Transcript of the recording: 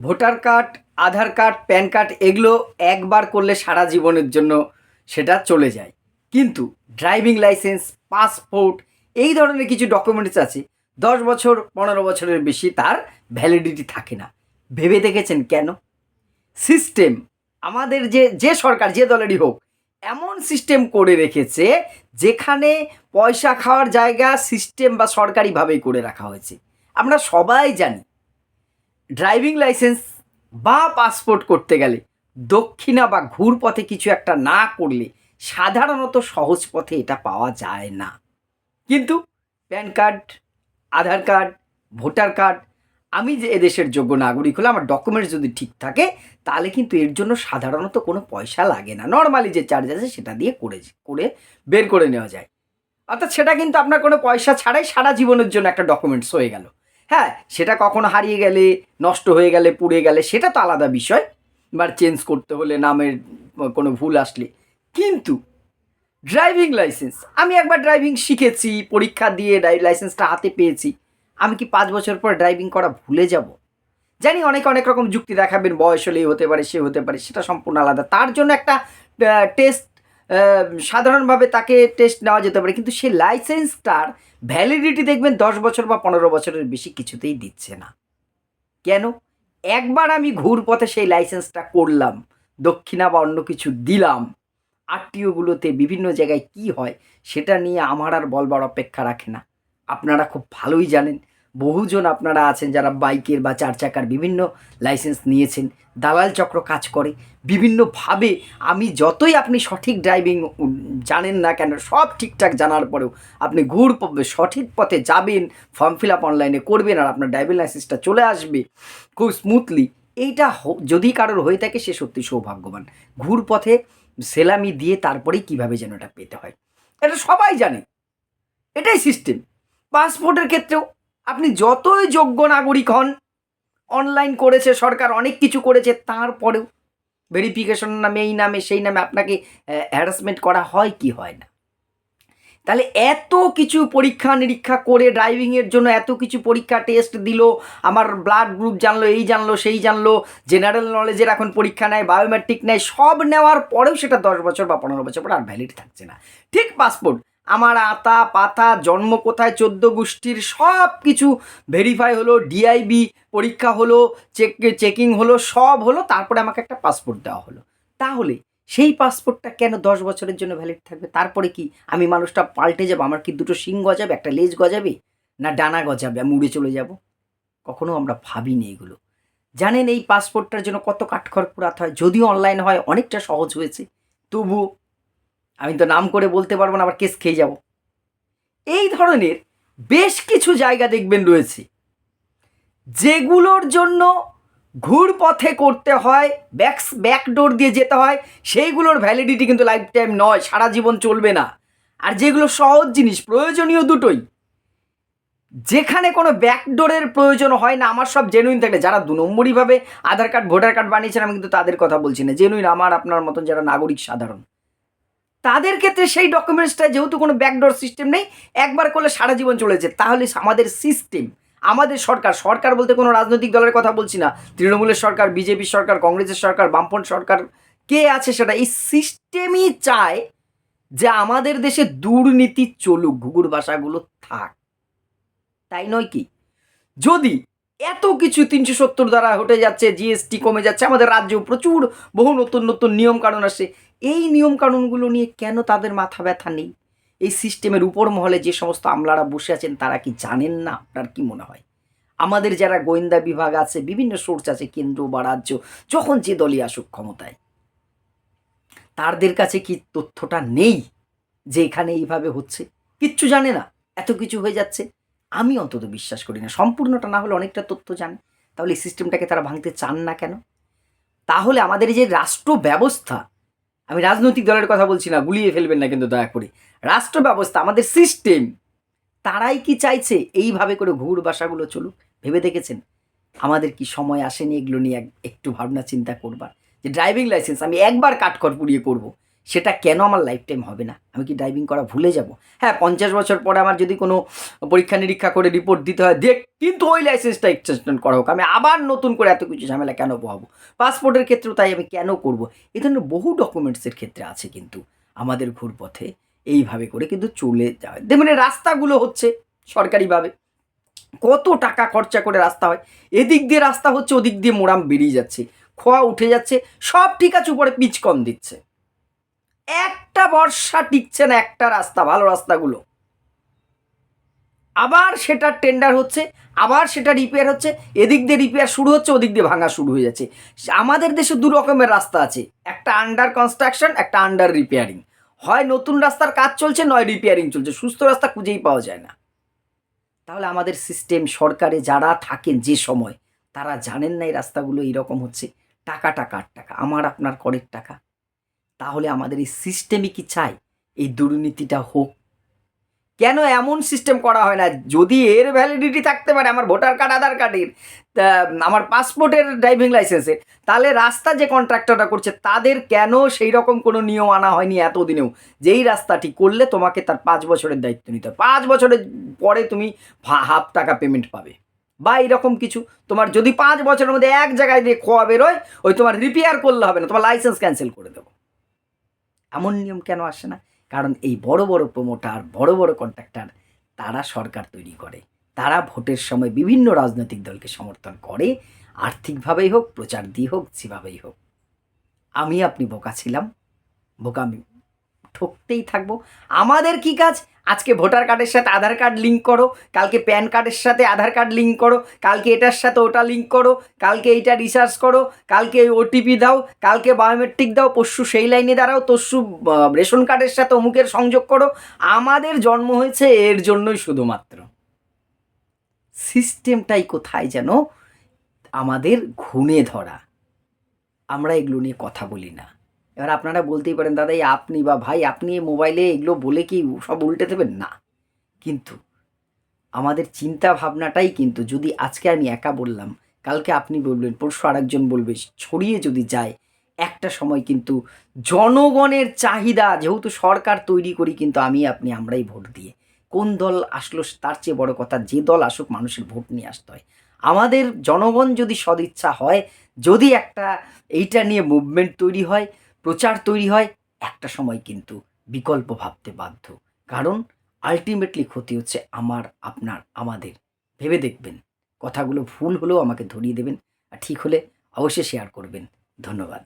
Voter card, Aadhaar card, PAN card এগুলো একবার করলে সারা জীবনের জন্য সেটা চলে যায়। কিন্তু ড্রাইভিং লাইসেন্স, পাসপোর্ট এই ধরনের কিছু ডকুমেন্টস আছে, দশ বছর, পনেরো বছরের বেশি তার ভ্যালিডিটি থাকে না। ভেবে দেখেছেন কেন? সিস্টেম আমাদের যে যে সরকার, যে দলেরই হোক, এমন সিস্টেম করে রেখেছে যেখানে পয়সা খাওয়ার জায়গা সিস্টেম বা সরকারিভাবেই করে রাখা হয়েছে। আমরা সবাই জানি ড্রাইভিং লাইসেন্স বা পাসপোর্ট করতে গেলে দক্ষিণা বা ঘুর পথে কিছু একটা না করলে সাধারণত সহজ পথে এটা পাওয়া যায় না। কিন্তু PAN card, Aadhaar card, voter card, আমি যে এদেশের যোগ্য নাগরিক হলে আমার ডকুমেন্টস যদি ঠিক থাকে, তাহলে কিন্তু এর জন্য সাধারণত কোনো পয়সা লাগে না। নর্মালি যে চার্জ আছে সেটা দিয়ে করে করে বের করে নেওয়া যায়। অর্থাৎ সেটা কিন্তু আপনার কোনো পয়সা ছাড়াই সারা জীবনের জন্য একটা ডকুমেন্টস হয়ে গেল। হ্যাঁ সেটা কখনো হারিয়ে গেলে, নষ্ট হয়ে গেলে, পুড়ে গেলে, সেটা তো আলাদা বিষয়। বা চেঞ্জ করতে হলে নামের কোনো ভুল আসলে। কিন্তু ড্রাইভিং লাইসেন্স আমি একবার ড্রাইভিং শিখেছি, পরীক্ষা দিয়ে ড্রাইভিং লাইসেন্সটা হাতে পেয়েছি। আমি কি পাঁচ বছর পর ড্রাইভিং করা ভুলে যাব? জানি অনেক অনেক রকম যুক্তি দেখাবেন, বয়স হলেই হতে পারে, সে হতে পারে, সেটা সম্পূর্ণ আলাদা। তার জন্য একটা টেস্ট সাধারণভাবে তাকে টেস্ট নেওয়া যেতে পারে। কিন্তু সে লাইসেন্সটার ভ্যালিডিটি দেখবেন দশ বছর বা পনেরো বছরের বেশি কিছুতেই দিচ্ছে না। কেন? একবার আমি ঘুর পথে সেই লাইসেন্সটা করলাম, দক্ষিণা বা অন্য কিছু দিলাম, আরটিওগুলোতে বিভিন্ন জায়গায় কি হয় সেটা নিয়ে আমার আর বলবার অপেক্ষা রাখে না। আপনারা খুব ভালোই জানেন বহুজন আপনারা আছেন যারা বাইকের বা চার চাকার বিভিন্ন লাইসেন্স নিয়েছেন। দালাল চক্র কাজ করে। বিভিন্নভাবে আমি যতই আপনি সঠিক ড্রাইভিং জানেন না কেন, সব ঠিকঠাক জানার পরেও আপনি ঘুর সঠিক পথে যাবেন, ফর্ম ফিল আপ অনলাইনে করবেন আর আপনার ড্রাইভিং লাইসেন্সটা চলে আসবে খুব স্মুথলি। এইটা যদি কারোর হয়ে থাকে সে সত্যি সৌভাগ্যবান। ঘুর পথে সেলামি দিয়ে তারপরেই কীভাবে যেন এটা পেতে হয়। এটা সবাই জানে। এটাই সিস্টেম। পাসপোর্টের ক্ষেত্রেও আপনি যতই যোগ্য নাগরিক হন অনলাইন করেছে সরকার, অনেক কিছু করেছে, তারপরেও ভেরিফিকেশন নামে, এই নামে, সেই নামে আপনাকে হ্যারাসমেন্ট করা হয় কি হয় না? তাহলে এত কিছু পরীক্ষা নিরীক্ষা করে ড্রাইভিংয়ের জন্য এত কিছু পরীক্ষা টেস্ট দিল, আমার ব্লাড গ্রুপ জানলো, এই জানলো, সেই জানলো জেনারেল নলেজের এখন পরীক্ষা নেয় বায়োমেট্রিক নেয়, সব নেওয়ার পরেও সেটা দশ বছর বা পনেরো বছর পর আর ভ্যালিড থাকছে না। ঠিক পাসপোর্ট আমার আতা, পাতা, জন্ম কোথায়, চোদ্দ গোষ্ঠীর সব কিছু ভেরিফাই হলো ডিআইবি পরীক্ষা হলো চেক চেকিং হলো, সব হলো, তারপরে আমাকে একটা পাসপোর্ট দেওয়া হলো। তাহলে সেই পাসপোর্টটা কেন দশ বছরের জন্য ভ্যালিড থাকবে? তারপরে কি আমি মানুষটা পাল্টে যাব? আমার কি দুটো শিং গজাবে, একটা লেজ গজাবে, না ডানা গজাবে? আমি উড়ে চলে যাব? কখনো আমরা ভাবিনি এগুলো। জানেন এই পাসপোর্টটার জন্য কত কাঠখড় পোড়াতে হয়? যদিও অনলাইন হয়, অনেকটা সহজ হয়েছে। তবুও আমি তো নাম করে বলতে পারব না, আবার কেস খেয়ে যাব। এই ধরনের বেশ কিছু জায়গা দেখবেন রয়েছে, যেগুলোর জন্য ঘুর পথে করতে হয়, ব্যাকস, ব্যাকডোর দিয়ে যেতে হয়, সেইগুলোর ভ্যালিডিটি কিন্তু লাইফ টাইম নয়, সারা জীবন চলবে না। আর যেগুলো সহজ জিনিস, প্রয়োজনীয় দুটোই। যেখানে কোনো ব্যাকডোরের প্রয়োজন হয় না, আমার সব জেনুইন থাকলে, যারা দু নম্বরইভাবে আধার কার্ড, ভোটার কার্ড বানিয়েছেন, আমি কিন্তু তাদের কথা বলছি না। জেনুইন আমার, আপনার মতন যারা নাগরিক, সাধারণ। তাদের ক্ষেত্রে সেই ডকুমেন্টসটা যেহেতু কোনো ব্যাকডোর সিস্টেম নেই, একবার করলে সারা জীবন চলেছে তাহলে আমাদের সিস্টেম আমাদের সরকার সরকার বলতে কোনো রাজনৈতিক দলের কথা বলছি না, তৃণমূলের সরকার, বিজেপির সরকার, কংগ্রেসের সরকার, বামপন্থ সরকার, কে আছে সেটা, এই সিস্টেমই চায় যে আমাদের দেশে দুর্নীতি চলুক, ঘুঘুর ভাষাগুলো থাক। তাই নয় কি? যদি এত কিছু তিনশো সত্তর দ্বারা হটে যাচ্ছে জিএসটি কমে যাচ্ছে, আমাদের রাজ্যেও প্রচুর, বহু নতুন নতুন নিয়ম কানুন আসছে। এই নিয়ম কানুনগুলো নিয়ে কেন তাদের মাথা ব্যথা নেই? এই সিস্টেমের উপর মহলে যে সমস্ত আমলারা বসে আছেন, তারা কি জানেন না? আপনার কি মনে হয়? আমাদের যারা গোয়েন্দা বিভাগ আছে, বিভিন্ন সোর্স আছে, কেন্দ্র বা রাজ্য, যখন যে দলই আসুক ক্ষমতায় তাদের কাছে কি তথ্যটা নেই যে এখানে এইভাবে হচ্ছে? কিচ্ছু জানে না। এত কিছু হয়ে যাচ্ছে। আমি অন্তত বিশ্বাস করি না। সম্পূর্ণটা না হলে অনেকটা তথ্য জানে। তাহলে এই সিস্টেমটাকে তারা ভাঙতে চান না কেন? তাহলে আমাদের যে রাষ্ট্র ব্যবস্থা আমি রাজনৈতিক দলের কথা বলছি না, গুলিয়ে ফেলবেন না কিন্তু দয়া করে। রাষ্ট্র ব্যবস্থা আমাদের সিস্টেম তারাই কি চাইছে এইভাবে করে ঘুর বাসাগুলো চলুক? ভেবে দেখেছেন? আমাদের কি সময় আসেনি এগুলো নিয়ে এক- একটু ভাবনা চিন্তা করবার? যে ড্রাইভিং লাইসেন্স আমি একবার কাঠখড় পুড়িয়ে করব। সেটা কেন আমার লাইফ টাইম হবে না? আমি কি ড্রাইভিং করা ভুলে যাব? হ্যাঁ পঞ্চাশ বছর পরে আমার যদি কোনো পরীক্ষা নিরীক্ষা করে রিপোর্ট দিতে হয়, দেখ, কিন্তু ওই লাইসেন্সটা এক্সটেনশন করা হোক। আমি আবার নতুন করে এত কিছু ঝামেলা কেন পোহাবো পাসপোর্টের ক্ষেত্রেও তাই আমি কেন করব? এ ধরনের বহু ডকুমেন্টসের ক্ষেত্রে আছে কিন্তু আমাদের ঘুরপথে এইভাবে করে কিন্তু চলে দেখবেন এই রাস্তাগুলো হচ্ছে সরকারিভাবে। কত টাকা খরচা করে রাস্তা হয়। এদিক দিয়ে রাস্তা হচ্ছে, ওদিক দিয়ে মোরাম বেরিয়ে যাচ্ছে। খোয়া উঠে যাচ্ছে। সব ঠিক আছে, উপরে পিচ কম দিচ্ছে। একটা বর্ষা টিকছে না একটা রাস্তা, ভালো রাস্তাগুলো। আবার সেটা টেন্ডার হচ্ছে, আবার সেটা রিপেয়ার হচ্ছে, এদিক দিয়ে রিপেয়ার শুরু হচ্ছে, ওদিক দিয়ে ভাঙা শুরু হয়ে যাচ্ছে। আমাদের দেশে দু রকমের রাস্তা আছে, একটা আন্ডার কনস্ট্রাকশন একটা আন্ডার রিপেয়ারিং হয় নতুন রাস্তার কাজ চলছে, নয় রিপেয়ারিং চলছে, সুস্থ রাস্তা খুঁজেই পাওয়া যায় না। তাহলে আমাদের সিস্টেম সরকারে যারা থাকেন যে সময়, তারা জানেন না এই রাস্তাগুলো এইরকম হচ্ছে, টাকা টাকা টাকা, আমার, আপনার, করের টাকা। তাহলে আমাদের এই সিস্টেমই কি চাই? এই দুর্নীতিটা হোক। কেন এমন সিস্টেম করা হয় না? যদি এর ভ্যালিডিটি থাকতে পারে, আমার ভোটার কার্ড আধার কার্ডের আমার পাসপোর্টের ড্রাইভিং লাইসেন্সের তাহলে রাস্তা যে কন্ট্রাক্টরটা করছে, তাদের কেন সেই রকম কোনো নিয়ম আনা হয়নি এতদিনেও? যেই রাস্তাটি করলে তোমাকে তার পাঁচ বছরের দায়িত্ব নিতে হবে। পাঁচ বছরের পরে তুমি হাফ টাকা পেমেন্ট পাবে। বা এরকম কিছু। তোমার যদি পাঁচ বছরের মধ্যে এক জায়গায় দিয়ে খোয়া বেরোয়, ওই তোমার রিপেয়ার করলে হবে না, তোমার লাইসেন্স ক্যান্সেল করে দেবো। এমন নিয়ম কেন আসে না? কারণ এই বড় বড় প্রমোটার বড় বড় কন্ট্রাক্টার তারা সরকার তৈরি করে। তারা ভোটের সময় বিভিন্ন রাজনৈতিক দলকে সমর্থন করে। আর্থিকভাবেই হোক, প্রচার দিয়ে হোক, যেভাবেই হোক। আমি আপনি বোকা ছিলাম। বোকামি ঠকতেই থাকব। আমাদের কি কাজ? আজকে ভোটার কার্ডের সাথে আধার কার্ড লিঙ্ক করো, কালকে প্যান কার্ডের সাথে আধার কার্ড লিঙ্ক করো, কালকে এটার সাথে ওটা লিঙ্ক করো, কালকে এইটা রিসার্চ করো, কালকে ওটিপি দাও, কালকে বায়োমেট্রিক দাও, পরশু সেই লাইনে দাঁড়াও, তরশু রেশন কার্ডের সাথে অমুকের সংযোগ করো। আমাদের জন্ম হয়েছে এর জন্যই শুধুমাত্র। সিস্টেমটাই কোথায় যেন? আমাদের ঘুণে ধরা আমরা এগুলো নিয়ে কথা বলি না। এবার আপনারা বলতেই পারেন, দাদা, এই আপনি বা ভাই, আপনি মোবাইলে এগুলো বলে কি সব উল্টে দেবেন? না। কিন্তু আমাদের চিন্তা ভাবনাটাই কিন্তু যদি আজকে আমি একা বললাম, কালকে আপনি বলবেন, পরশু আরেকজন বলবে, ছড়িয়ে যদি যায়, একটা সময় কিন্তু জনগণের চাহিদা, যেহেতু সরকার তৈরি করি কিন্তু আমি, আপনি, আমরাই ভোট দিয়ে। কোন দল আসলো তার চেয়ে বড় কথা, যে দল আসুক মানুষের ভোট নিয়ে আসতে হয়। আমাদের জনগণ যদি সদিচ্ছা হয়, যদি একটা এইটা নিয়ে মুভমেন্ট তৈরি হয় প্রচার তৈরি হয়, একটা সময় কিন্তু বিকল্প ভাবতে বাধ্য। কারণ আলটিমেটলি ক্ষতি হচ্ছে আমার, আপনার, আমাদের। ভেবে দেখবেন। কথাগুলো ভুল হলেও আমাকে ধরিয়ে দেবেন, আর ঠিক হলে অবশ্যই শেয়ার করবেন। ধন্যবাদ।